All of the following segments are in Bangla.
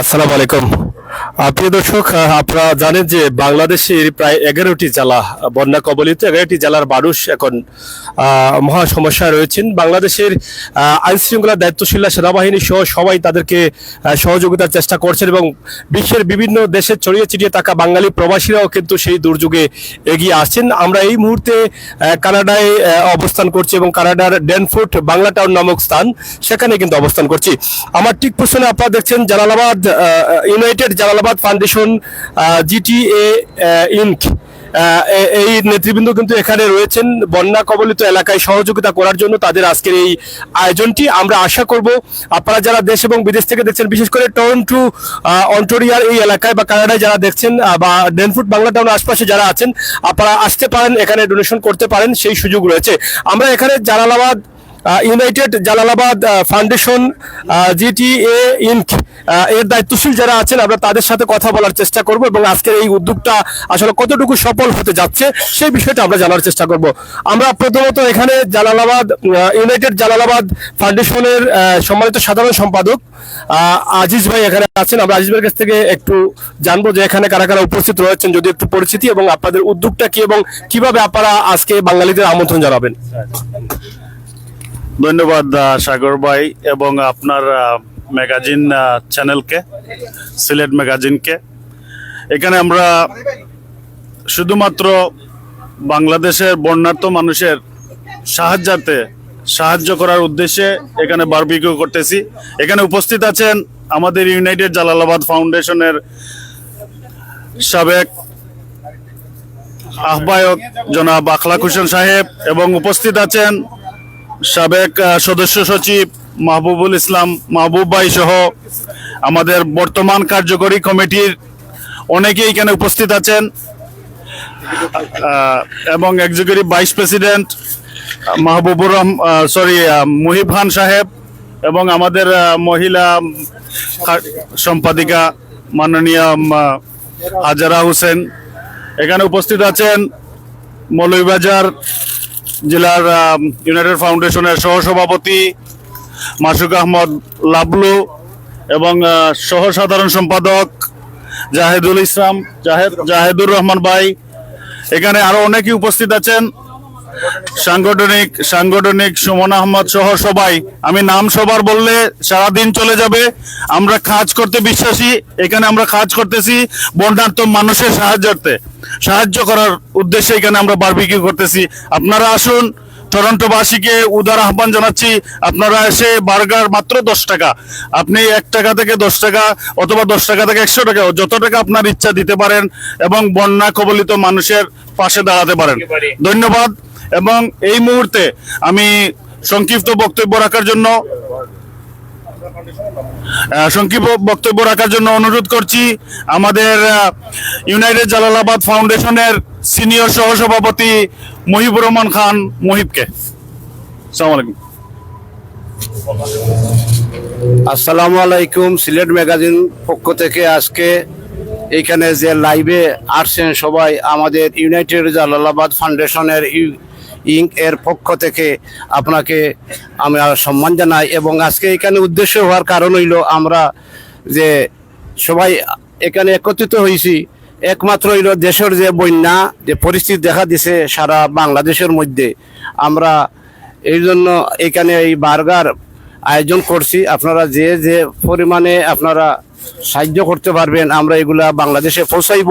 আসসালামু আলাইকুম। প্রিয় দর্শক আপনারা জানেন যে বাংলাদেশের প্রায় এগারোটি জেলা, বন্যা কবলিত এগারোটি জেলার মানুষ এখন মহা সমস্যায় রয়েছেন। বাংলাদেশের আইন শৃঙ্খলা দায়িত্বশীল সেনাবাহিনী সহ সবাই তাদেরকে সহযোগিতার চেষ্টা করছেন এবং বিশ্বের বিভিন্ন দেশে ছড়িয়ে ছিটিয়ে থাকা বাঙালি প্রবাসীরাও কিন্তু সেই দুর্যোগে এগিয়ে আসছেন। আমরা এই মুহূর্তে কানাডায় অবস্থান করছি এবং কানাডার ডেনফুট বাংলা টাউন নামক স্থান, সেখানে কিন্তু অবস্থান করছি। আমার ঠিক পিছনে আপনারা দেখছেন Jalalabad United Jalalabad Foundation GTA Inc এই নেতৃবৃন্দ কিন্তু এখানে রয়েছেন। বন্যা কবলিত এলাকায় সহযোগিতা করার জন্য তাদের আজকের এই আয়োজনটি। আমরা আশা করব আপনারা যারা দেশ এবং বিদেশ থেকে দেখছেন, বিশেষ করে টরন্টো অন্টোরিয়ার এই এলাকায় বা কানাডায় যারা দেখছেন বা ডেনফুট বাংলা টাউনের আশপাশে যারা আছেন, আপনারা আসতে পারেন, এখানে ডোনেশন করতে পারেন, সেই সুযোগ রয়েছে। আমরা এখানে Jalalabad United Jalalabad Foundation GTA Inc এর দায়িত্বশীল যারা আছেন, আমরা তাদের সাথে কথা বলার চেষ্টা করব এবং আজকের এই উদ্যোগটা আসলে কতটুকু সফল হতে যাচ্ছে সেই বিষয়টা আমরা জানার চেষ্টা করব। আমরা প্রথমত এখানে জালালাবাদ ইউনাইটেড জালালাবাদ ফাউন্ডেশনের সম্মানিত সাধারণ সম্পাদক আজিজ ভাই এখানে আছেন। আমরা আজিজ ভাইয়ের কাছ থেকে একটু জানব যে এখানে কারা কারা উপস্থিত রয়েছেন, যদি একটু পরিচিতি এবং আপনাদের উদ্যোগটা কি এবং কীভাবে আপনারা আজকে বাঙালিদের আমন্ত্রণ জানাবেন। ধন্যবাদ সাগর ভাই এবং আপনার ম্যাগাজিন চ্যানেলকে সিলেট ম্যাগাজিনকে এখানে আমরা শুধুমাত্র বাংলাদেশের বন্যার্থ মানুষের সাহায্যার্থে সাহায্য করার উদ্দেশ্যে এখানে বারবিকিউ করতেছি। এখানে উপস্থিত আছেন আমাদের ইউনাইটেড জালালাবাদ ফাউন্ডেশনের সাবেক আহ্বায়ক জনাব আখলাক হোসেন সাহেব এবং উপস্থিত আছেন সাবেক সদস্য সচিব মাহবুবুল ইসলাম মাহবুব ভাই সহ আমাদের বর্তমান কার্যকরী কমিটির অনেকেই এখানে উপস্থিত আছেন। এবং এক্সিকিউটিভ ভাইস প্রেসিডেন্ট মাহবুবুর রহম সরি মুহিব খান সাহেব এবং আমাদের মহিলা সম্পাদিকা মাননীয় হাজারা হোসেন। এখানে উপস্থিত আছেন মৌলভীবাজার জেলার ইউনাইটেড ফাউন্ডেশনের সহসভাপতি মাসুক আহমদ লাবলু এবং সহ সাধারণ সম্পাদক জাহেদুল ইসলাম, জাহেদ, জাহেদুর রহমান ভাই। এখানে আরও অনেকেই উপস্থিত আছেন। সাংগঠনিক সাংগঠনিক সুমন আহমদ সহ সবাই। আমি নাম সবার বললে সারা দিন চলে যাবে। আমরা কাজ করতে বিশ্বাসী। এখানে আমরা কাজ করতেছি বন্যার্থ মানুষের সাহায্যার্থে। সাহায্য করার উদ্দেশ্যে এখানে আমরা বারবিকিউ করতেছি। আপনারা আসুন, টরন্টোবাসীকে উদার আহ্বান জানাচ্ছি, আপনারা এসে বার্গার মাত্র দশ টাকা। আপনি এক টাকা থেকে দশ টাকা অথবা দশ টাকা থেকে একশো টাকা, যত টাকা আপনার ইচ্ছা দিতে পারেন এবং বন্যা কবলিত মানুষের পাশে দাঁড়াতে পারেন। ধন্যবাদ। এবং এই মুহূর্তে আমি সংক্ষিপ্ত বক্তব্য রাখার জন্য সংক্ষিপ্ত বক্তব্য রাখার জন্য অনুরোধ করছি। আমাদের ইউনাইটেড জালালাবাদ ফাউন্ডেশনের সিনিয়র সহসভাপতি মহিবুর রহমান খান মহিবকে। আলাইকুম। আসসালামু আলাইকুম। সিলেট ম্যাগাজিন পক্ষ থেকে আজকে এইখানে যে লাইভে আসছেন সবাই, আমাদের ইউনাইটেড জালালাবাদ ফাউন্ডেশনের ইঙ্ক এর পক্ষ থেকে আপনাকে আমরা সম্মান জানাই এবং আজকে এখানে উদ্দেশ্য হওয়ার কারণ হইল আমরা যে সবাই এখানে একত্রিত হয়েছি একমাত্র হইল দেশের যে বন্যা, যে পরিস্থিতি দেখা দিছে সারা বাংলাদেশের মধ্যে। আমরা এই জন্য এখানে এই বার্গার আয়োজন করছি। আপনারা যে যে পরিমাণে আপনারা সাহায্য করতে পারবেন, আমরা এগুলা বাংলাদেশে পৌঁছাইব।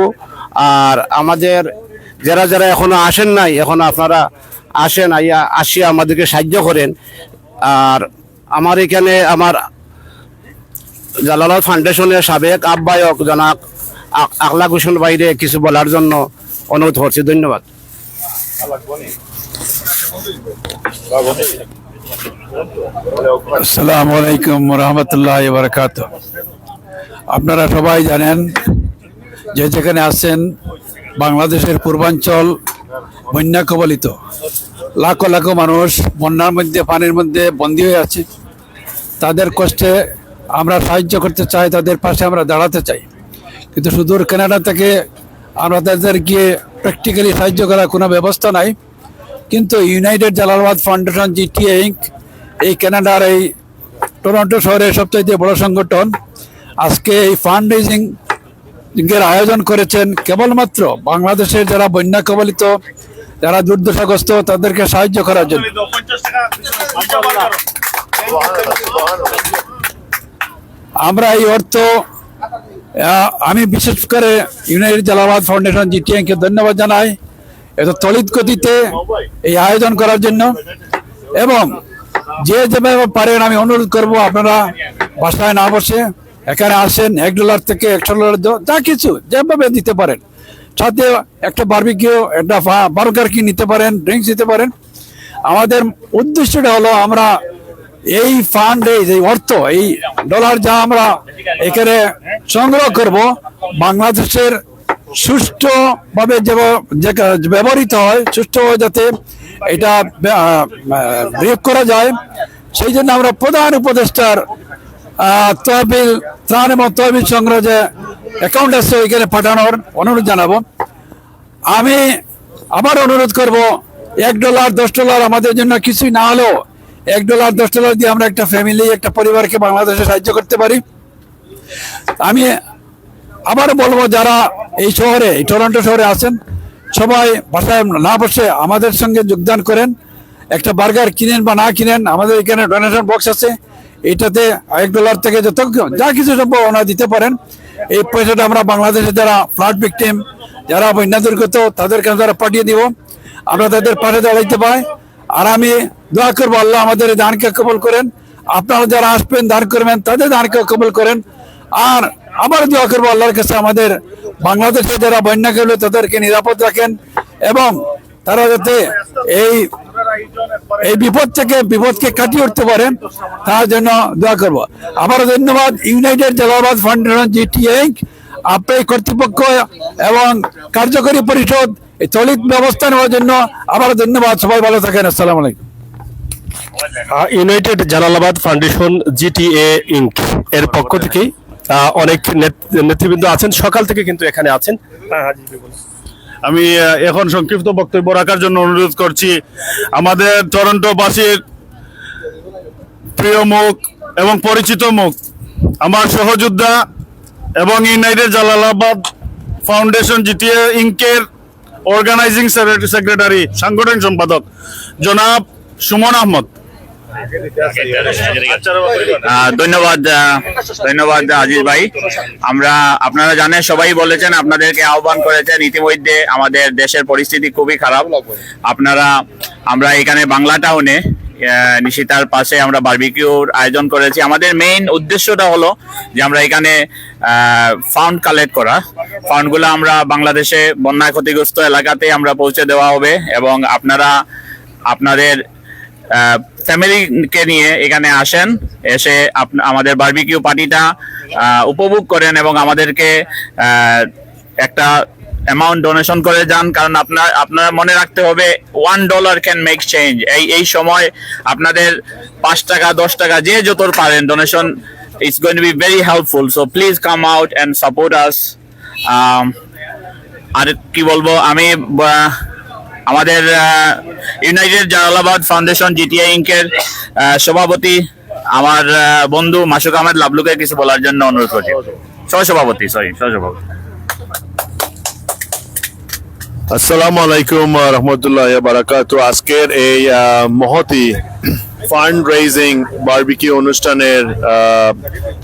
আর আমাদের, যারা যারা এখনও আসেন নাই, এখনও আপনারা আসেন, আইয়া আসিয়া আমাদেরকে সাহায্য করেন। আর আমার এখানে আমার জালালাল ফাউন্ডেশনের সাবেক আহ্বায়ক জনাক আকলাক হোসেন বাইরে কিছু বলার জন্য অনুরোধ করছি। ধন্যবাদ। আসসালামু আলাইকুম রহমতুল্লাহ বারকাত আপনারা সবাই জানেন যে যেখানে আছেন বাংলাদেশের পূর্বাঞ্চল বন্যা কবলিত লাখো লাখো মানুষ বন্যার মধ্যে, পানির মধ্যে বন্দী হয়ে আছে। তাদের কষ্টে আমরা সাহায্য করতে চাই, তাদের পাশে আমরা দাঁড়াতে চাই। কিন্তু সুদূর কানাডা থেকে আমরা তাদের গিয়ে প্র্যাকটিক্যালি সাহায্য করার কোনো ব্যবস্থা নাই। কিন্তু United Jalalabad Foundation GTA Inc এই কানাডার এই টরন্টো শহরের সবচাইতে বড় সংগঠন, আজকে এই ফান্ড রেজিং এর আয়োজন করেছেন কেবলমাত্র বাংলাদেশের যারা বন্যা কবলিত যারা দুর্দশাগ্রস্ত, তাদেরকে সাহায্য করার জন্য। আমরা এই অর্থ আমি বিশেষ করে ইউনাইটেড জালাবাদ ফাউন্ডেশন জিটিএনকে ধন্যবাদ জানাই। এত তড়িৎ গতিতে এই আয়োজন করার জন্য। এবং যে যেভাবে পারেন আমি অনুরোধ করব, আপনারা বাসায় না বসে, এখানে আসেন, এক ডলার থেকে একশো ডলার যা কিছু, যেভাবে দিতে পারেন। সাথে একটা বার্বিকিউ একটা বার্গার কি নিতে পারেন ড্রিঙ্কস নিতে পারেন। আমাদের উদ্দেশ্যটা হলো আমরা এই ফান্ড এই অর্থ, এই ডলার যা আমরা এখানে সংগ্রহ করব, বাংলাদেশের সুষ্ঠুভাবে যে ব্যবহৃত হয়, সুষ্ঠুভাবে যাতে এটা প্রয়োগ করা যায়। সেই জন্য আমরা প্রধান উপদেষ্টার তহবিল ত্রাণ এবং তহবিল সংগ্রহ যে অ্যাকাউন্ট আছে, ওইখানে পাঠানোর অনুরোধ জানাব। আমি আবার অনুরোধ করব, এক ডলার, দশ ডলার আমাদের জন্য কিছুই না হলেও এক ডলার, দশ ডলার দিয়ে আমরা একটা ফ্যামিলি একটা পরিবারকে বাংলাদেশে সাহায্য করতে পারি। আমি আবার বলব, যারা এই শহরে, এই টরন্টো শহরে আছেন, সবাই বাসায় না বসে আমাদের সঙ্গে যোগদান করেন। একটা বার্গার কিনেন বা না কিনেন, আমাদের এখানে ডোনেশন বক্স আছে। এটাতে এক ডলার থেকে যত যা কিছু সম্ভব ওনারা দিতে পারেন। এই পয়সাটা আমরা বাংলাদেশে যারা ফ্লাড ভিকটিম যারা বন্যা দুর্গত তাদের কাছে তারা পাঠিয়ে দিব। আমরা তাদের পাশে দাঁড়াইতে পাই। আর আমি দোয়া করব, আল্লাহ আমাদের দানকে কবল করেন। আপনারা যারা আসবেন, দান করবেন, তাদের দানকে কবল করেন। আর আবার দোয়া করব, আল্লাহর কাছে আমাদের বাংলাদেশে যারা বন্যা করবে তাদেরকে নিরাপদ রাখেন। এবং তারা যাতে এই এই বিপদ থেকে বিপদকে কাটিয়ে উঠতে পারেন তার জন্য দোয়া করব। আবার ধন্যবাদ ইউনাইটেড জালাবাদ ফাউন্ডেশন জিটিএ আপনার কর্তৃপক্ষ এবং কার্যকরী পরিষদ এই তলিত ব্যবস্থা নেওয়ার জন্য আবার ধন্যবাদ। সবাই ভালো থাকেন আসসালামু আলাইকুম। United Jalalabad Foundation GTA Inc এর পক্ষ থেকেই আহ, অনেক নেত- নেতৃবৃন্দ আছেন সকাল থেকে কিন্তু এখানে আছেন। আমি এখন সংক্ষিপ্ত বক্তব্য রাখার জন্য অনুরোধ করছি। আমাদের টরন্টোবাসীর প্রিয় মুখ এবং পরিচিত মুখ আমার সহযোদ্ধা এবং ইউনাইটেড জালালাবাদ ফাউন্ডেশন জিটিএ ইনকের অর্গানাইজিং সেক্রেটারি সাংগঠনিক সম্পাদক জনাব সুমন আহমদ। আহ, ধন্যবাদ ধন্যবাদ আজিজ ভাই। আমরা, আপনারা জানেন, সবাই বলেছেন, আপনাদেরকে আহ্বান করেছেন, ইতিমধ্যে আমাদের দেশের পরিস্থিতি খুবই খারাপ। আপনারা, আমরা এখানে বাংলা টাউনে নিশিতার পাশে আমরা বারবিকিউর আয়োজন করেছি। আমাদের মেইন উদ্দেশ্যটা হলো যে আমরা এখানে ফাউন্ড কালেক্ট করা। ফাউন্ডগুলো আমরা বাংলাদেশে বন্যায় ক্ষতিগ্রস্ত এলাকাতে আমরা পৌঁছে দেওয়া হবে এবং আপনারা, আপনাদের ফ্যামিলিকে নিয়ে এখানে আসেন, এসে আমাদের বারবিকিউ পার্টিটা উপভোগ করেন এবং আমাদেরকে একটা অ্যামাউন্ট ডোনেশন করে যান, কারণ আপনার, আপনারা মনে রাখতে হবে one dollar can make change এই এই সময় আপনাদের পাঁচ টাকা, দশ টাকা, যে যত পারেন donation it's gonna be very helpful so please come out and support us আর কি বলব, আমি আমাদের ইউনাইটেড জালালাবাদ ফাউন্ডেশন জিটিআই ইনকের আহ, সভাপতি আমার বন্ধু মাসুক আহমেদ লাবলুকে কিছু বলার জন্য অনুরোধ করছি। সহসভাপতি সরি সহসভাপতি আসসালামু আলাইকুম রহমতুল্লাহ বারাকাতু। আজকের এই মহতি ফান্ড রেজিং বারবিকিউ অনুষ্ঠানের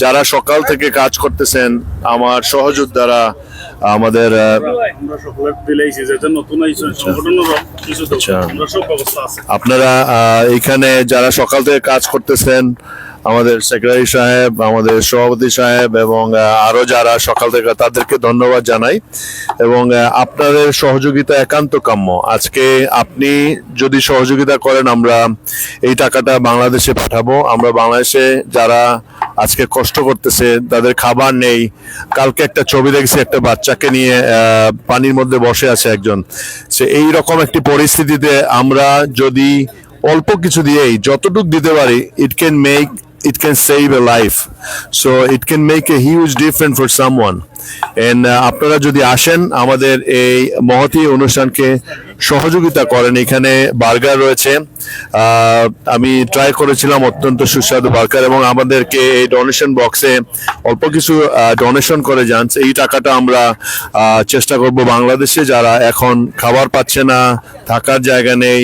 যারা সকাল থেকে কাজ করতেছেন আমার সহযোদ্ধারা আমাদের আচ্ছা। আছে আপনারা এইখানে এখানে যারা সকাল থেকে কাজ করতেছেন আমাদের সেক্রেটারি সাহেব আমাদের সভাপতি সাহেব এবং আহ, আরও যারা সকাল থেকে তাদেরকে ধন্যবাদ জানাই। এবং আপনাদের সহযোগিতা একান্ত কাম্য। আজকে আপনি যদি সহযোগিতা করেন আমরা এই টাকাটা বাংলাদেশে পাঠাবো। আমরা বাংলাদেশে যারা আজকে কষ্ট করতেছে তাদের খাবার নেই। কালকে একটা ছবি দেখছি একটা বাচ্চাকে নিয়ে পানির মধ্যে বসে আছে একজন। সে এই রকম একটি পরিস্থিতিতে আমরা যদি অল্প কিছু দিয়েই যতটুকু দিতে পারি it can make it can save a life. So it can make a huge difference for someone. And uh, আপনারা যদি আসেন আমাদের এই মহতি অনুষ্ঠানকে সহযোগিতা করেন। এখানে বার্গার রয়েছে। আমি ট্রাই করেছিলাম অত্যন্ত সুস্বাদু বার্গার এবং আমাদেরকে এই ডোনেশন বক্সে অল্প কিছু ডোনেশন করে যান। এই টাকাটা আমরা চেষ্টা করব বাংলাদেশে। যারা এখন খাবার পাচ্ছে না থাকার জায়গা নেই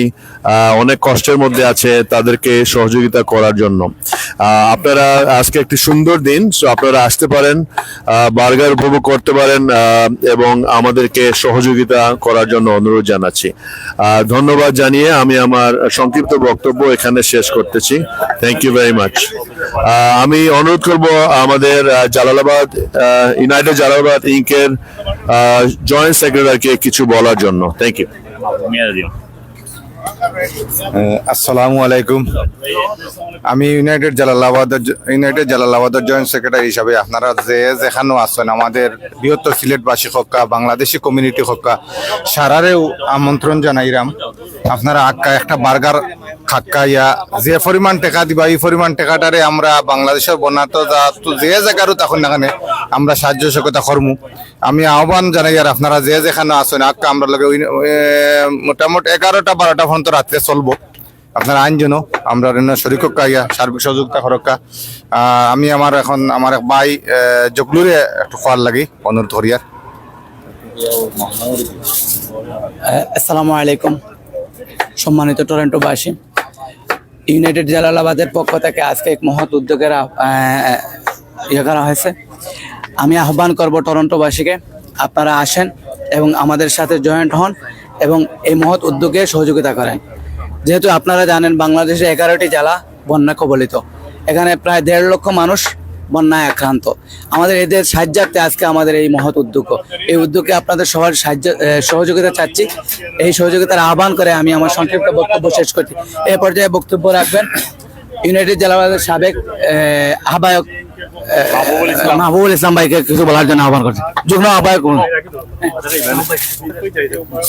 অনেক কষ্টের মধ্যে আছে তাদেরকে সহযোগিতা করার জন্য। আপনারা আজকে একটি সুন্দর দিন সো আপনারা আসতে পারেন বার্গার উপভোগ করতে পারেন এবং আমাদেরকে সহযোগিতা করার জন্য অনুরোধ জানাচ্ছি। ধন্যবাদ জানিয়ে আমি আমার সংক্ষিপ্ত বক্তব্য এখানে শেষ করতেছি। থ্যাংক ইউ ভেরি মাচ আমি অনুরোধ করব আমাদের জালালাবাদ ইউনাইটেড জালালাবাদ ইঙ্কের জয়েন্ট সেক্রেটারিকে কিছু বলার জন্য। থ্যাংক ইউ আসসালামু আলাইকুম। আমি ইউনাইটেড জালালাবাদের ইউনাইটেড জালালাবাদের জয়েন্ট সেক্রেটারি হিসাবে আপনারা যে যেখানেও আছেন, আমাদের বৃহত্তর সিলেটবাসী হক্কা, বাংলাদেশি কমিউনিটি হক্কা, সারারেও আমন্ত্রণ জানাইরাম। আপনারা আক্কা একটা বার্গার খাক্কা ইয়া যে পরিমাণ টাকা দিবা, এই পরিমাণ টাকাটারে আমরা বাংলাদেশের বন্যাত যা যে জায়গারও তখন এখানে আমরা সাহায্য সহযোগিতা করমু। আমি আহ্বান জানাই, আর আপনারা যে যেখানে আছেন আক্কা আমরা লগে মোটামুটি এগারোটা, বারোটা পর্যন্ত রাত্রে চলবো। আপনারা আইন জন্য আমরা শরীর ইয়া সার্বিক সহযোগিতা করক্কা আমি আমার এখন, আমার এক ভাই একটু খোয়ার লাগি অনুরোধ করিয়ার আসসালামু আলাইকুম। সম্মানিত টরেন্টোবাসী, ইউনাইটেড জালালাবাদের পক্ষ থেকে আজকে এক মহৎ উদ্যোগের ইয়ে করা হয়েছে। আমি আহ্বান করব টরন্টোবাসীকে আপনারা আসেন এবং আমাদের সাথে জয়েন্ট হন এবং এই মহৎ উদ্যোগে সহযোগিতা করেন। যেহেতু আপনারা জানেন বাংলাদেশে এগারোটি জেলা বন্যা কবলিত। এখানে প্রায় দেড় লক্ষ মানুষ বন্যায় আক্রান্ত। আমাদের এদের সাহায্যার্থে আজকে আমাদের এই মহৎ উদ্যোগ। এই উদ্যোগে আপনাদের সবার সাহায্য সহযোগিতা চাচ্ছি। এই সহযোগিতার আহ্বান করে আমি আমার সংক্ষিপ্ত বক্তব্য শেষ করছি। এই পর্যায়ে বক্তব্য রাখবেন ইউনাইটেড জেলাবাদের সাবেক আহ্বায়ক এ,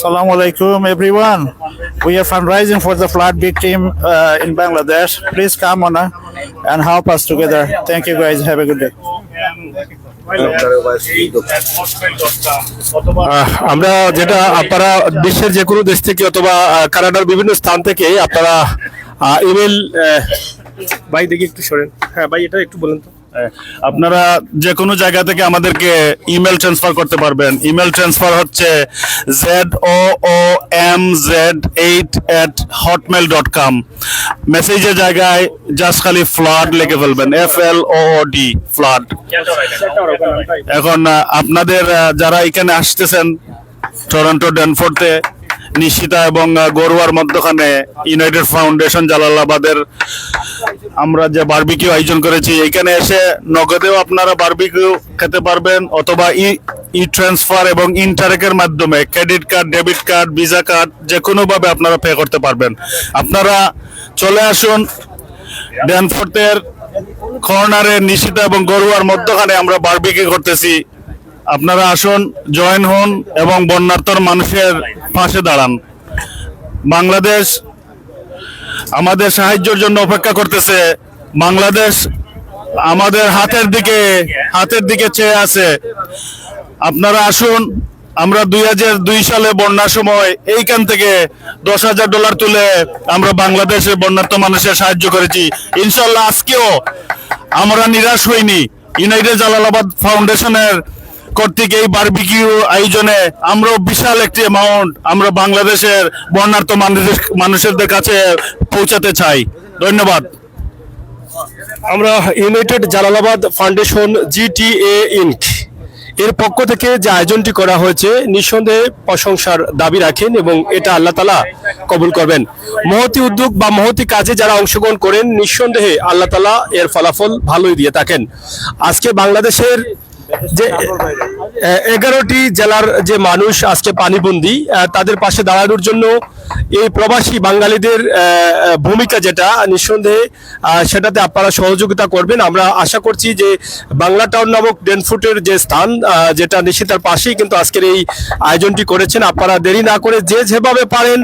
সালাম আলাইকুম everyone we are fundraising for the flood victim Bangladesh please come on and how us thank you guys have good আমরা যেটা আপনারা বিশ্বের যে কোনো দেশ থেকে অথবা কানাডার বিভিন্ন স্থান থেকে আপনারা ইমেল ভাই দেখি একটু সরেন। হ্যাঁ ভাই এটা একটু বলেন তো। আপনারা যে কোনো জায়গা থেকে আমাদেরকে ইমেল ট্রান্সফার করতে পারবেন। ইমেল ট্রান্সফার হচ্ছে Z O O M Z eight at Hotmail dot com মেসেজের জায়গায় জাস্ট খালি ফ্লাড লিখে ফেলবেন। F L O D flood এখন আপনাদের যারা এখানে আসতেছেন টরন্টো ডেনফোর্টে নিশিতা এবং গরুয়ার মধ্যখানে ইউনাইটেড ফাউন্ডেশন জালালাবাদের আমরা যে বার্বিকিউ আয়োজন করেছি, এখানে এসে নগদেও আপনারা বার্বিকিউ খেতে পারবেন অথবা ই ই ট্রান্সফার এবং ইন্টারেকের মাধ্যমে credit card debit card Visa card যে কোনোভাবে আপনারা পে করতে পারবেন। আপনারা চলে আসুন ড্যানফোর্টের কর্নারে নিশিতা এবং গরুয়ার মধ্যখানে আমরা বারবিকিউ করতেছি। আপনারা আসুন, জয়েন হন এবং বন্যার্থর মানুষের পাশে দাঁড়ান। বাংলাদেশ আমাদের সাহায্যের জন্য অপেক্ষা করতেছে। বাংলাদেশ আমাদের হাতের দিকে হাতের দিকে চেয়ে আছে। আপনারা আসুন, আমরা দুই হাজার দুই সালে বন্যার সময় এইখান থেকে দশ হাজার ডলার তুলে আমরা বাংলাদেশের বন্যার্থ মানুষের সাহায্য করেছি। ইনশাল্লাহ আজকেও আমরা নিরাশ হইনি। ইউনাইটেড জালালাবাদ ফাউন্ডেশনের কর্তৃক এই বারবিকিউ আয়োজনে আমরাও বিশাল একটি অ্যামাউন্ট আমরা বাংলাদেশের বন্যার্থ মানুষের মানুষের কাছে পৌঁছাতে চাই। ধন্যবাদ। আমরা United Jalalabad Foundation GTA Inc এর পক্ষ থেকে যে আয়োজনটি করা হয়েছে, নিঃসন্দেহে প্রশংসার দাবি রাখেন এবং এটা আল্লাহ তালা কবুল করবেন। মহতি উদ্যোগ বা মহতি কাজে যারা অংশগ্রহণ করেন, নিঃসন্দেহে আল্লাহ তালা এর ফলাফল ভালোই দিয়ে থাকেন। আজকে বাংলাদেশের যে এগারোটি জেলার যে মানুষ আজকে পানিবন্দী তাদের পাশে দাঁড়ানোর জন্য এই প্রবাসী বাঙালিদের ভূমিকা যেটা, নিঃসন্দেহে সেটাতে আপনারা সহযোগিতা করবেন। আমরা আশা করছি যে বাংলা টাউন নামক ডেনফুটের যে স্থান যেটা নিশ্চিতার পাশেই কিন্তু আজকের এই আয়োজনটি করেছেন। আপনারা দেরি না করে যে যেভাবে পারেন,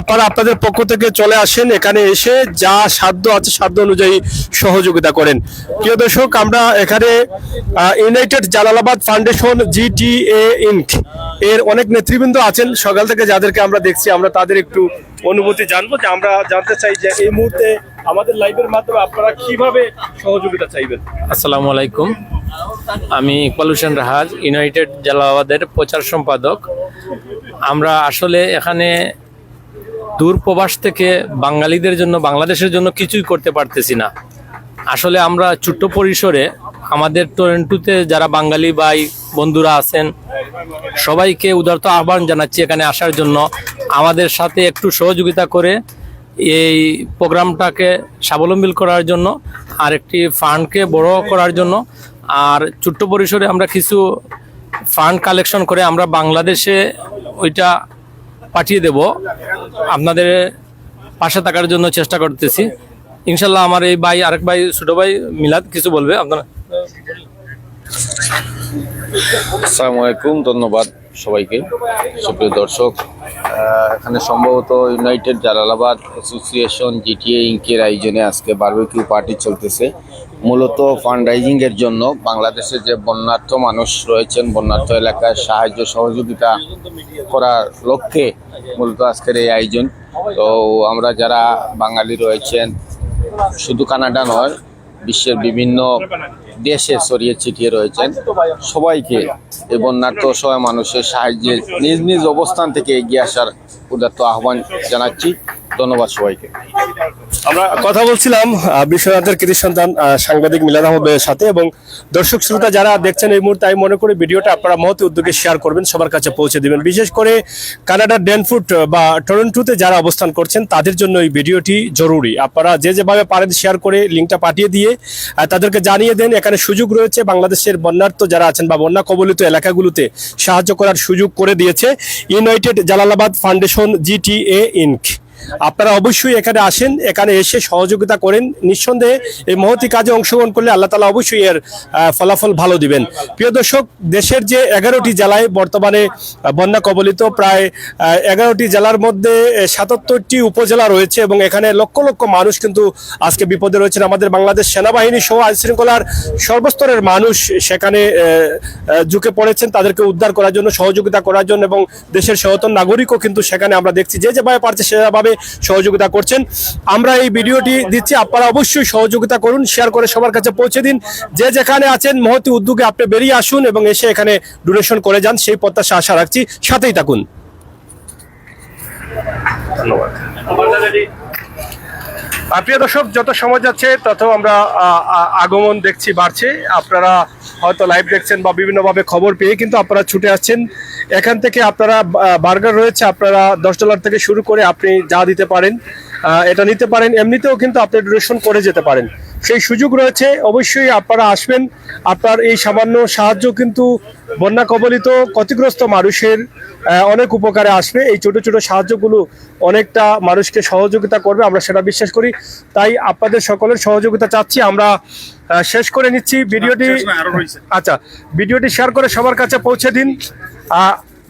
আপনারা আপনাদের পক্ষ থেকে চলে আসেন, এখানে এসে যা সাধ্য আছে, সাধ্য অনুযায়ী সহযোগিতা করেন। প্রিয় দর্শক, আমরা এখানে United Jalalabad Foundation GTA Inc. এর অনেক নেতৃবৃন্দ আছেন। সকাল থেকে যাদেরকে আমরা দেখছি, আমরা তাদের একটু অনুভূতি জানব যে আমরা জানতে চাই যে এই মুহূর্তে আমাদের লাইভের মাধ্যমে আপনারা কীভাবে সহযোগিতা চাইবেন? আসসালামু আলাইকুম। আমি ইকবাল হোসেন রাহাজ, ইউনাইটেড জালালাবাদের প্রচার সম্পাদক। আমরা আসলে এখানে দূর প্রবাস থেকে বাঙালিদের জন্য, বাংলাদেশের জন্য কিছুই করতে পারতেছি না। আসলে আমরা ছোট্ট পরিসরে আমাদের টরেন্টোতে যারা বাঙালি ভাই বন্ধুরা আছেন, সবাইকে উদারত আহ্বান জানাচ্ছি এখানে আসার জন্য। আমাদের সাথে একটু সহযোগিতা করে এই প্রোগ্রামটাকে স্বাবলম্বী করার জন্য আর একটি ফান্ডকে বড় করার জন্য, আর ছোট্ট পরিসরে আমরা কিছু ফান্ড কালেকশন করে আমরা বাংলাদেশে ওইটা পাঠিয়ে দেব। আপনাদের পাশে থাকার জন্য চেষ্টা করতেছি। ইনশাল্লাহ আমার এই ভাই, আরেক ভাই, ছোটো ভাই মিলাদ কিছু বলবে আপনারা? আসসালামু আলাইকুম, ধন্যবাদ সবাইকে। সুপ্রিয় দর্শক এখানে সম্ভবত ইউনাইটেড জালালাবাদ অ্যাসোসিয়েশন জিটিএ ইঙ্কের আয়োজনে আজকে বারবিকিউ পার্টি চলতেছে। মূলত ফান্ড এর জন্য বাংলাদেশে যে বন্যার্থ মানুষ রয়েছেন, বন্যার্থ এলাকায় সাহায্য সহযোগিতা করার লক্ষ্যে মূলত আজকের এই আয়োজন। তো আমরা যারা বাঙালি রয়েছেন, শুধু কানাডা নয়, বিশ্বের বিভিন্ন দেশে ছড়িয়ে ছিটিয়ে রয়েছেন। সবাইকে এই বন্যার্থ অসহায় মানুষের সাহায্যে নিজ নিজ অবস্থান থেকে এগিয়ে আসার উদাত্ত আহ্বান জানাচ্ছি। ধন্যবাদ সবাইকে। আমরা কথা বলছিলাম বিশ্বনাথের কৃতি সন্তান সাংবাদিক মিলাদ আহমেদের সাথে এবং দর্শক শ্রোতা যারা দেখছেন এই মুহূর্তে আমি মনে করি ভিডিওটা আপনারা মহৎ উদ্যোগে শেয়ার করবেন, সবার কাছে পৌঁছে দিবেন। বিশেষ করে কানাডার ডেনফুট বা টরন্টোতে যারা অবস্থান করছেন, তাদের জন্য এই ভিডিওটি জরুরি। আপনারা যে যেভাবে পারেন শেয়ার করে লিঙ্কটা পাঠিয়ে দিয়ে তাদেরকে জানিয়ে দেন, এখানে সুযোগ রয়েছে, বাংলাদেশের বন্যার্থ যারা আছেন বা বন্যা কবলিত এলাকাগুলোতে সাহায্য করার সুযোগ করে দিয়েছে। United Jalalabad Foundation GTA Inc আপনারা অবশ্যই এখানে আসেন, এখানে এসে সহযোগিতা করেন। নিঃসন্দেহে এই মহতি কাজে অংশগ্রহণ করলে আল্লাহ তালা অবশ্যই এর ফলাফল ভালো দিবেন। প্রিয় দর্শক, দেশের যে এগারোটি জেলায় বর্তমানে বন্যা কবলিত প্রায় এগারোটি জেলার মধ্যে সাতাত্তরটি উপজেলা রয়েছে এবং এখানে লক্ষ লক্ষ মানুষ কিন্তু আজকে বিপদে রয়েছেন। আমাদের বাংলাদেশ সেনাবাহিনী সহ আইন শৃঙ্খলার সর্বস্তরের মানুষ সেখানে ঝুঁকে পড়েছেন। তাদেরকে উদ্ধার করার জন্য, সহযোগিতা করার জন্য এবং দেশের সচেতন নাগরিকও কিন্তু সেখানে আমরা দেখছি। যে যেভাবে পারছে সেভাবে সহযোগিতা করছেন। আমরা এই ভিডিওটি দিচ্ছি, আপনারা অবশ্যই সহযোগিতা করুন শেয়ার করে সবার কাছে পৌঁছে দিন। যে যেখানে আছেন, মহতি উদ্যোগে আপনি বেরিয়ে আসুন এবং এসে এখানে ডোনেশন করে যান, সেই প্রত্যাশা আশা রাখছি। সাথেই থাকুন। ধন্যবাদ। প্রিয় দর্শক, যত সময় যাচ্ছে, তত আমরা আগমন দেখছি বাড়ছে। আপনারা হয়তো লাইভ দেখছেন বা বিভিন্নভাবে খবর পেয়ে কিন্তু আপনারা ছুটে আসছেন। এখান থেকে আপনারা বার্গার রয়েছে, আপনারা দশ ডলার থেকে শুরু করে আপনি যা দিতে পারেন এটা নিতে পারেন। এমনিতেও কিন্তু আপনি ডোনেশন করে যেতে পারেন। সেই সুযোগ রয়েছে, অবশ্যই আপনারা আসবেন। আপনার এই সামান্য সাহায্য কিন্তু বন্যা কবলিত ক্ষতিগ্রস্ত মানুষের অনেক উপকারে আসবে। এই ছোট ছোট সাহায্যগুলো অনেকটা মানুষকে সহযোগিতা করবে আমরা সেটা বিশ্বাস করি। তাই আপনাদের সকলের সহযোগিতা চাচ্ছি আমরা শেষ করে নিচ্ছি। ভিডিওটি আচ্ছা ভিডিওটি শেয়ার করে সবার কাছে পৌঁছে দিন।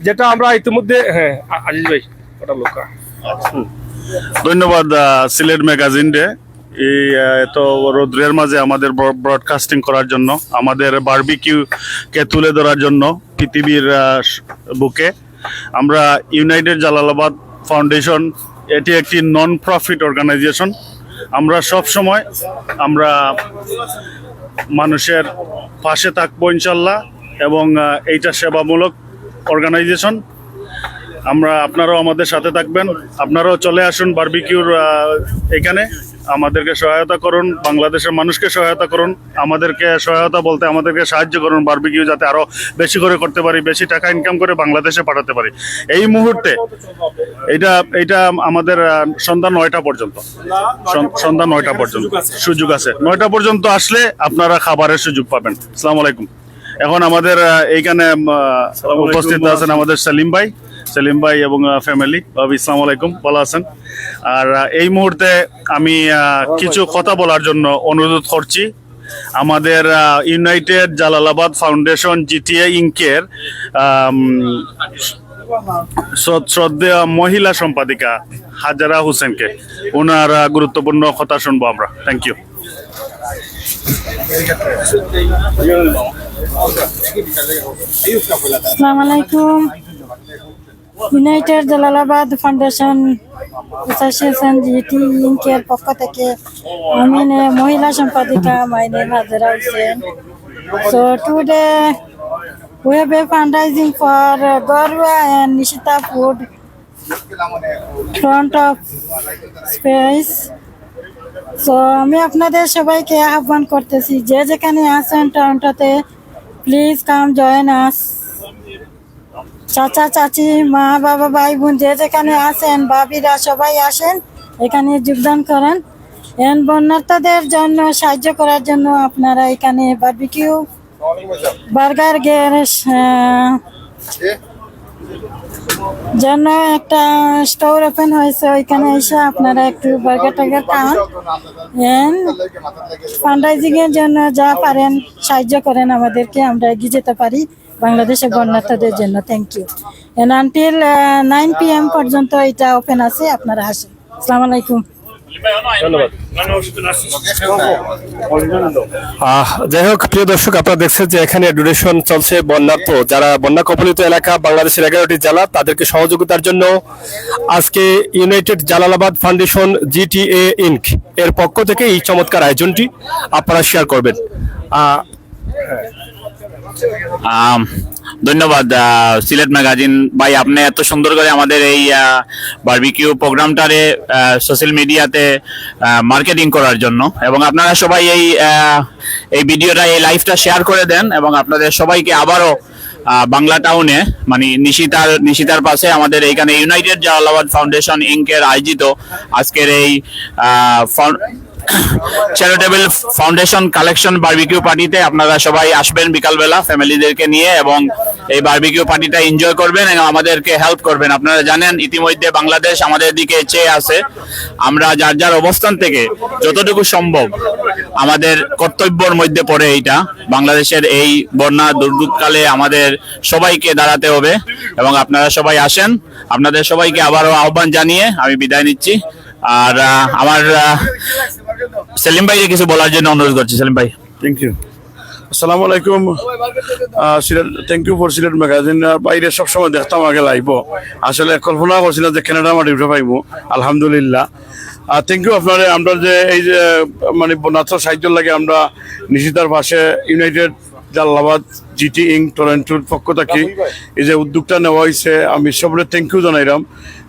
যেটা আমরা ইতিমধ্যে হ্যাঁ আজিজ ভাই ওটা লোক ধন্যবাদ সিলেট ম্যাগাজিন ডে এই এত রৌদ্রের মাঝে আমাদের ব্রডকাস্টিং করার জন্য আমাদের বারবিকিউ কে তুলে ধরার জন্য পৃথিবীর বুকে। আমরা ইউনাইটেড জালালাবাদ ফাউন্ডেশন, এটি একটি নন প্রফিট অর্গানাইজেশন আমরা সব সময় আমরা মানুষের পাশে থাকব ইনশাল্লাহ এবং এইটা সেবামূলক অর্গানাইজেশন আমরা, আপনারাও আমাদের সাথে থাকবেন। আপনারাও চলে আসুন বারবিকিউর এখানে। আমাদেরকে সহায়তা করুন বাংলাদেশের মানুষকে সহায়তা করুন আমাদেরকে সহায়তা বলতে আমাদেরকে সাহায্য করুন বারবিকিউ যাতে আরও বেশি করে করতে পারি বেশি টাকা ইনকাম করে বাংলাদেশে পাঠাতে পারি। এই মুহূর্তে এটা এটা আমাদের সন্ধ্যা নয়টা পর্যন্ত। সন- সন্ধ্যা নয়টা পর্যন্ত। সুযোগ আছে। নয়টা পর্যন্ত আসলে আপনারা খাবারের সুযোগ পাবেন। আসসালামু আলাইকুম। এখন আমাদের এইখানে উপস্থিত আছেন আমাদের সেলিম ভাই। সেলিম ভাই এবং ফ্যামিলি ইসলাম আলাইকুম। ভালো আছেন? আর এই মুহূর্তে আমি কিছু কথা বলার জন্য অনুরোধ করছি। আমাদের ইউনাইটেড জালালাবাদ ফাউন্ডেশন জিটিএ ইঙ্কের মহিলা সম্পাদিকা হাজারা হোসেনকে। ওনার গুরুত্বপূর্ণ কথা শুনব আমরা। থ্যাংক ইউ আসসালামু আলাইকুম। United Jalalabad Foundation association GT ইনকের পক্ষ থেকে আমি মহিলা সম্পাদিকা my name Hazara Hossain so today have a fundraising for uh, Gorwa and Nishita Food front of space. So আমি আপনাদের সবাইকে আহ্বান করতেছি যে যেখানে আসেন টাউনটাতে প্লিজ কাম জয়েন আস চাচা, চাচি, মা, বাবা ভাই বোন যে যেখানে আসেন ভাবিরা সবাই আসেন, এখানে যোগদান করেন। এন বন্যার্থদের জন্য, সাহায্য করার জন্য আপনারা এখানে বারবিকিউ বার্গার গ্যাস জন্য একটা স্টোর ওপেন হয়েছে, ওইখানে এসে আপনারা একটু বার্গার টার্গার খান। এন ফান্ডরাইজিং এর জন্য যা পারেন, সাহায্য করেন আমাদেরকে, আমরা এগিয়ে যেতে পারি। বাংলাদেশের বন্যার্থদের জন্য thank you and until nine P M পর্যন্ত এটা ওপেন আছে, আপনারা আসেন। আসসালামু আলাইকুম। যাই হোক, প্রিয় দর্শক, আপনারা দেখছেন যে এখানে ডোনেশন চলছে বন্যার্থ। যারা বন্যা কবলিত এলাকা, বাংলাদেশের এগারোটি জেলা, তাদেরকে সহযোগিতার জন্য আজকে United Jalalabad Foundation GTA Inc এর পক্ষ থেকে এই চমৎকার আয়োজনটি আপনারা শেয়ার করবেন। ধন্যবাদ সিলেট ম্যাগাজিন। ভাই, আপনি এত সুন্দর করে আমাদের এই বারবিকিউ প্রোগ্রামটারে সোশ্যাল মিডিয়াতে মার্কেটিং করার জন্য। এবং আপনারা সবাই এই এই ভিডিওটা এই লাইভটা শেয়ার করে দেন এবং আপনাদের সবাইকে আবারও বাংলা টাউনে মানে নিশিতার নিশিতার পাশে আমাদের এইখানে ইউনাইটেড জালালাবাদ ফাউন্ডেশন ইনকের আয়োজিত আজকের এই চ্যারিটেবল ফাউন্ডেশন কালেকশন বারবিকিউ পার্টিতে আপনারা সবাই আসবেন বিকালবেলা ফ্যামিলিদেরকে নিয়ে এবং এই বারবিকিউ পার্টিটা এনজয় করবেন এবং আমাদেরকে হেল্প করবেন। আপনারা জানেন, ইতিমধ্যে বাংলাদেশ আমাদের দিকে চেয়ে আছে। আমরা যার যার অবস্থান থেকে যতটুকু সম্ভব আমাদের কর্তব্যর মধ্যে পড়ে এইটা। বাংলাদেশের এই বন্যা দুর্যোগকালে আমাদের সবাইকে দাঁড়াতে হবে এবং আপনারা সবাই আসেন। আপনাদের সবাইকে আবারও আহ্বান জানিয়ে আমি বিদায় নিচ্ছি। আর আমার সেলিম ভাইকে কিছু বলার জন্য অনুরোধ করছি, সেলিম ভাই। থ্যাংক ইউ আসসালামু আলাইকুম। Thank you for Sylhet magazine বাইরে সবসময় দেখতাম আগে লাইব আসলে কল্পনা করছিলাম যে কানাডা মাটি উঠে পাইব। আলহামদুলিল্লাহ। থ্যাংক ইউ আপনার। আমরা যে এই যে মানে বন্যাত্র সাহায্য লাগে আমরা নিশিতার পাশে ইউনাইটেড জালালাবাদ জিটি ইং টরেন্টোর পক্ষ থাকি এই যে উদ্যোগটা নেওয়া হয়েছে আমি সবরে থ্যাংক ইউ জানাইলাম।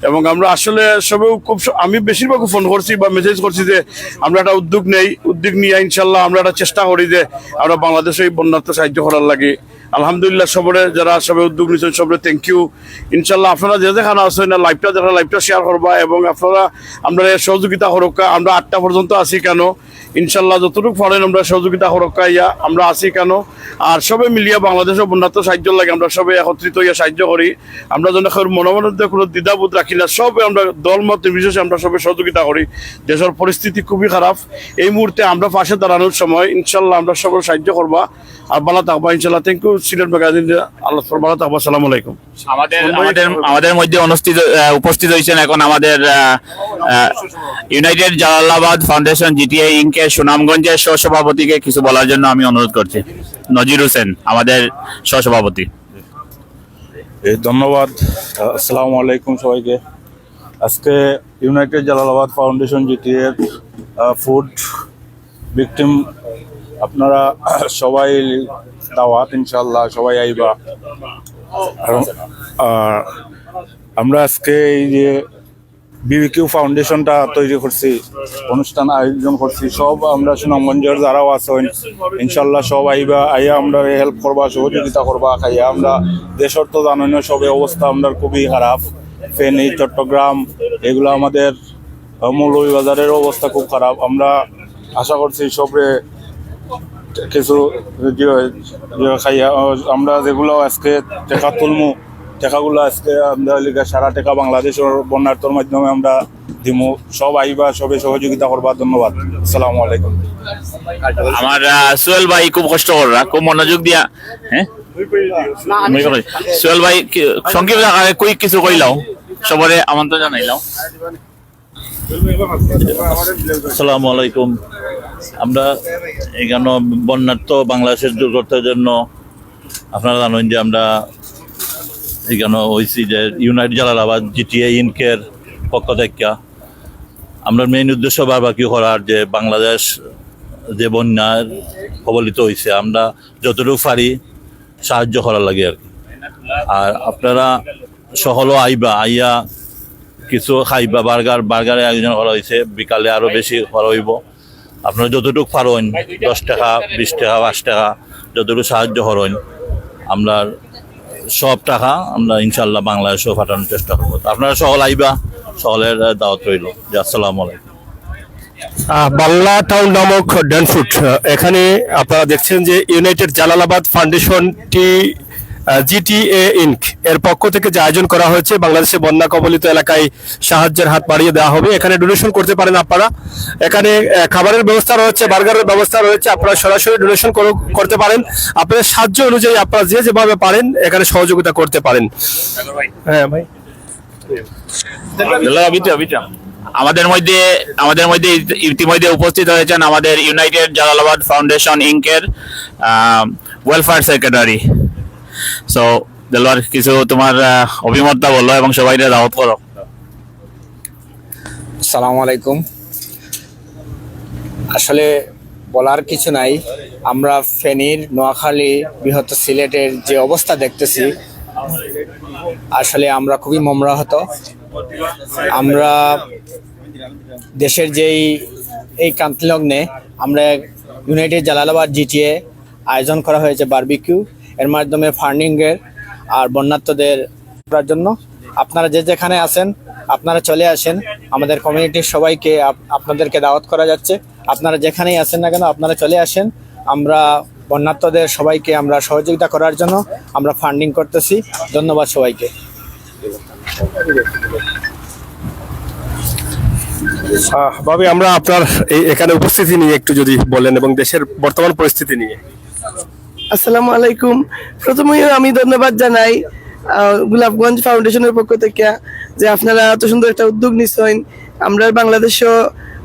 এবং আমরা আসলে সবেও খুব আমি বেশিরভাগ ফোন করছি বা মেসেজ করছি যে আমরা একটা উদ্যোগ নেই উদ্যোগ নিয়ে ইনশাল্লাহ আমরা একটা চেষ্টা করি যে আমরা বাংলাদেশে এই বন্যার্থ সাহায্য করার লাগে। আলহামদুলিল্লাহ সবরে যারা সবে উদ্যোগ নিয়েছেন সবরে থ্যাংক ইউ ইনশাল্লাহ আপনারা যে যেখানে আছেন না লাইভটা যারা লাইভটা শেয়ার করবা এবং আপনারা আমরা সহযোগিতা হরক্কা আমরা আটটা পর্যন্ত আছি কেন? ইনশাল্লাহ যতটুকু পারেন আমরা সহযোগিতা হরক্কা ইয়া আমরা আছি কেন? আর সবে মিলিয়া বাংলাদেশের বন্যার্থ সাহায্য লাগে আমরা সবে একত্রিত হইয়া সাহায্য করি। আমরা যেন কারোর কোনো দ্বিধাবোধ রাখি না সবে আমরা দলমত নির্বিশেষে আমরা সবে সহযোগিতা করি। দেশের পরিস্থিতি খুবই খারাপ। এই মুহূর্তে আমরা পাশে দাঁড়ানোর সময় ইনশাল্লাহ আমরা সবাই সাহায্য করবা। আর ভালো থাকবা ইনশাল্লাহ। থ্যাংক ইউ সিলেট ম্যাগাজিন আল্লাহ ভালো থাকবা। সালাম আলাইকুম। আমাদের আমাদের আমাদের মধ্যে অনুষ্ঠিত উপস্থিত হয়েছেন এখন আমাদের ইউনাইটেড জালালাবাদ ফাউন্ডেশন জিটিএ ইনকের সুনামগঞ্জের সহসভাপতিকে কিছু বলার জন্য আমি অনুরোধ করছি। নজির হোসেন আমাদের সহসভাপতি। এই ধন্যবাদ। আসসালামু আলাইকুম সবাইকে। আজকে ইউনাইটেড জালালাবাদ ফাউন্ডেশন জিটিএর ফুড ভিকটিম, আপনারা সবাই দাওয়াত ইনশাল্লাহ সবাই আইবা। আমরা আজকে এই যে বিবিকিউ ফাউন্ডেশনটা তৈরি করছি, অনুষ্ঠান আয়োজন করছি, সব আমরা সুনামগঞ্জের যারাও আছেন ইনশাল্লাহ সব আইবা, আইয়া আমরা হেল্প করবা, সহযোগিতা করবা, খাইয়া আমরা দেশের তো জানেন সবে অবস্থা আমরা খুবই খারাপ। ফেনী, চট্টগ্রাম, এগুলো আমাদের মৌলভীবাজারের অবস্থা খুব খারাপ। আমরা আশা করছি সবরে কিছু খাইয়া আমরা যেগুলো আজকে টেকা তুলমু টেকাগুলো আজকে আমরা লিগা সারা টেকা বাংলাদেশের বন্যার্থর মাধ্যমে আমরা দিমু। সব আইবা সবে সহযোগিতা করবা ধন্যবাদ। আসসালামু আলাইকুম। আমার সোহেল ভাই খুব কষ্ট কররা খুব মনোযোগ দিয়া হ্যাঁ? সোহেল ভাই কি- সংক্ষিপ্ত কই কিছু কইলাও সবরে আমন্ত্রণ জানাইলাও আসসালামু আলাইকুম। আমরা এখানে বন্যার্থ বাংলাদেশের দুর্গতের জন্য আপনারা জানেন যে আমরা এখানে হয়েছি যে ইউনাইটেড জালালাবাদ জিটিএ ইনকের পক্ষ থেকে। আমরা মেইন উদ্দেশ্য বারবাকি করার যে বাংলাদেশ যে বন্যার কবলিত হয়েছে আমরা যতটুকু পারি সাহায্য করার লাগে আর কি। আর আপনারা সকলও আইবা, আইয়া কিছু খাইবা, বার্গার, বার্গারে আয়োজন করা হয়েছে বিকালে আরও বেশি করা হইব। আপনারা যতটুকু পারেন দশ টাকা, বিশ টাকা, পাঁচ টাকা, যতটুকু সাহায্য করেন, আমরা সব টাকা আমরা ইনশাল্লাহ বাংলাদেশেও ফাটানোর চেষ্টা করব। আপনারা সকল আইবা সকলের দাওয়াত রইল। যে আসসালামু আলাইকুম। টাউন নামক ড্যানফুট এখানে আপনারা দেখছেন যে ইউনাইটেড জালালাবাদ ফাউন্ডেশনটি জিটিএ ইনক এর পক্ষ থেকে যে আয়োজন করা হয়েছে বাংলাদেশে বন্যা কবলিত এলাকায় সাহায্যের হাত বাড়িয়ে দেওয়া হবে। এখানে ডোনেশন করতে পারেন আপনারা। এখানে খাবারের ব্যবস্থা রয়েছে বার্গারের ব্যবস্থা রয়েছে, আপনারা সরাসরি ডোনেশন করতে পারেন। আপনাদের সাহায্য অনুযায়ী আপনারা যে যেভাবে পারেন, এখানে সহযোগিতা করতে পারেন। হ্যাঁ ভাই। আমাদের মধ্যে আমাদের মধ্যে ইতিমধ্যে উপস্থিত হয়েছেন আমাদের ইউনাইটেড জালালাবাদ ফাউন্ডেশন ইনকের ওয়েলফেয়ার সেক্রেটারি সো দেলোয়ার কিছু তোমার অভিমতটা বলো এবং সবাই দাওয়াত করো। সালাম আলাইকুম। আসলে বলার কিছু নাই। আমরা ফেনীর নোয়াখালী বৃহৎ সিলেটের যে অবস্থা দেখতেছি, আসলে আমরা খুবই মমরাহত। আমরা দেশের যেই, এই ক্রান্তিলগ্নে আমরা ইউনাইটেড জালালাবাদ জিটিএ আয়োজন করা হয়েছে বারবিকিউ। এর মাধ্যমে ফান্ডিংয়ের আর বন্যার্থদের করার জন্য। আপনারা যে যেখানে আছেন, আপনারা চলে আসেন। আমাদের কমিউনিটির সবাইকে আপ- আপনাদেরকে দাওয়াত করা যাচ্ছে। আপনারা যেখানেই আছেন না কেন, আপনারা চলে আসেন। আমরা বন্যার্থদের সবাইকে আমরা সহযোগিতা করার জন্য আমরা ফান্ডিং করতেছি। ধন্যবাদ সবাইকে। ভাবি, আমরা আপনার এখানে উপস্থিতি নিয়ে একটু যদি বলেন এবং দেশের বর্তমান পরিস্থিতি নিয়ে। আসসালামু আলাইকুম। প্রথমেই আমি ধন্যবাদ জানাই গোলাপগঞ্জ ফাউন্ডেশনের পক্ষ থেকে যে আপনারা এত সুন্দর একটা উদ্যোগ নিছেন আমরা বাংলাদেশও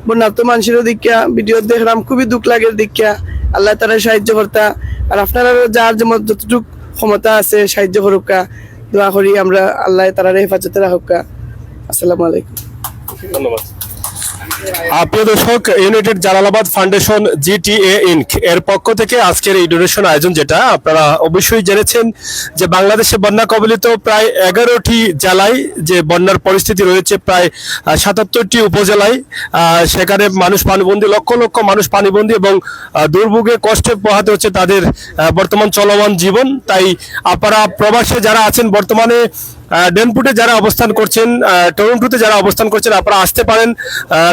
বন্যাত্ম মানুষেরও দীক্ষা, ভিডিও দেখলাম, খুবই দুঃখ লাগের দীক্ষা। আল্লাহ তারা সাহায্য করতা। আর আপনারা যার যেমন যতটুক ক্ষমতা আছে, সাহায্য করুকা, দোয়া করি আমরা আল্লাহ তারা হেফাজতে রাখুকা। আসসালামু আলাইকুম। ধন্যবাদ। প্রিয় দর্শক United Jalalabad Foundation GTA Inc. এর পক্ষ থেকে আজকের এই ডোনেশন আয়োজন যেটা, আপনারা অবশ্যই জেনেছেন যে বাংলাদেশে বন্যা কবলিত প্রায় এগারোটি জেলায় যে বন্যার পরিস্থিতি রয়েছে প্রায় সাতাত্তরটি উপজেলায় সেখানে মানুষ পানিবন্দী, লক্ষ লক্ষ মানুষ পানিবন্দী এবং দুর্ভোগে, কষ্টে পোহাতে হচ্ছে তাদের বর্তমান চলমান জীবন। তাই আপনারা প্রবাসে যারা আছেন বর্তমানে ডেনপুটে যারা অবস্থান করছেন টরন্টোতে যারা অবস্থান করছেন, আপনারা আসতে পারেন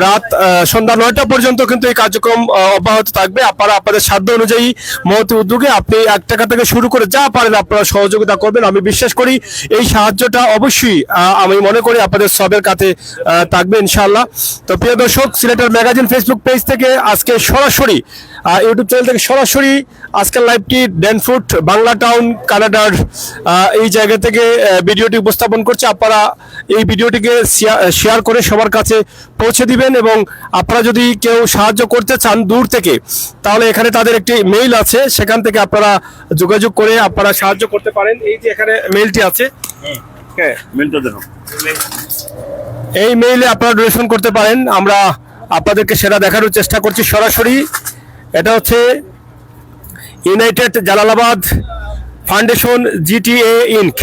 রাত সন্ধ্যা নয়টা পর্যন্ত কিন্তু এই কার্যক্রম অব্যাহত থাকবে। আপনারা আপনাদের সাধ্য অনুযায়ী মহতি উদ্যোগে আপনি এক টাকা থেকে শুরু করে যা পারেন আপনারা সহযোগিতা করবেন। আমি বিশ্বাস করি এই সাহায্যটা অবশ্যই আমি মনে করি আপনাদের সবের কাছে থাকবে ইনশাআল্লাহ। তো প্রিয় দর্শক, সিলেটের ম্যাগাজিন ফেসবুক পেজ থেকে আজকে সরাসরি ইউটিউব চ্যানেল থেকে সরাসরি আজকের লাইভটি ড্যানফুট বাংলা টাউন কানাডার এই জায়গা থেকে ভিডিওটি উপস্থাপন করছে। আপনারা এই ভিডিওটিকে শেয়ার করে সবার কাছে পৌঁছে দিবেন এবং আপনারা যদি কেউ সাহায্য করতে চান দূর থেকে তাহলে এখানে তাদের একটি মেইল আছে। সেখান থেকে আপনারা যোগাযোগ করে আপনারা সাহায্য করতে পারেন। এই যে এখানে মেইলটি আছে। হ্যাঁ এই মেইলে আপনারা ডোনেশন করতে পারেন। আমরা আপনাদেরকে সেটা দেখানোর চেষ্টা করছি সরাসরি। এটা হচ্ছে United Jalalabad Foundation GTA Inc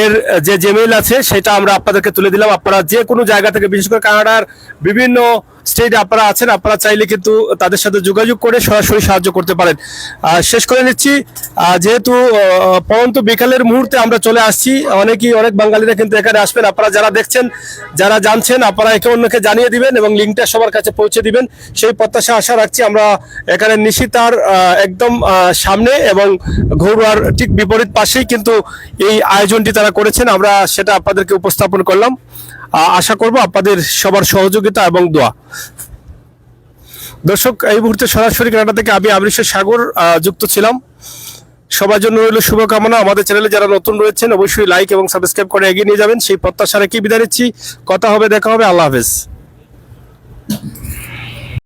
এর যে জিমেইল আছে, সেটা আমরা আপনাদেরকে তুলে দিলাম। আপনারা যে কোনো জায়গা থেকে, বিশেষ করে কানাডার বিভিন্ন স্টেটে আপনারা আছেন, আপনারা চাইলে কিন্তু তাদের সাথে যোগাযোগ করে সরাসরি সাহায্য করতে পারেন। শেষ করে নিচ্ছি যেহেতু পরন্ত বিকালের মুহূর্তে আমরা চলে আসছি, অনেকেই, অনেক বাঙালিরা কিন্তু এখানে আসবেন। আপনারা যারা দেখছেন, যারা জানছেন, আপনারা একে অন্যকে জানিয়ে দিবেন এবং লিঙ্কটা সবার কাছে পৌঁছে দিবেন। সেই প্রত্যাশা আশা রাখছি আমরা এখানে নিশিতার একদম সামনে এবং ঘরুয়ার ঠিক বিপরীত পাশেই কিন্তু এই আয়োজনটি তারা করেছেন। আমরা সেটা আপনাদেরকে উপস্থাপন করলাম। আশা করব আপনাদের সবার সহযোগিতা এবং দোয়া। দর্শক, এই মুহূর্তে সরাসরি কানাডা থেকে আমি আবৃশের সাগর যুক্ত ছিলাম। সবার জন্য রইল শুভকামনা। আমাদের চ্যানেলে যারা নতুন রয়েছেন, অবশ্যই লাইক এবং সাবস্ক্রাইব করে এগিয়ে নিয়ে যাবেন। সেই প্রত্যাশা রেখে বিদায় নিচ্ছি। কথা হবে, দেখা হবে। আল্লাহ হাফেজ।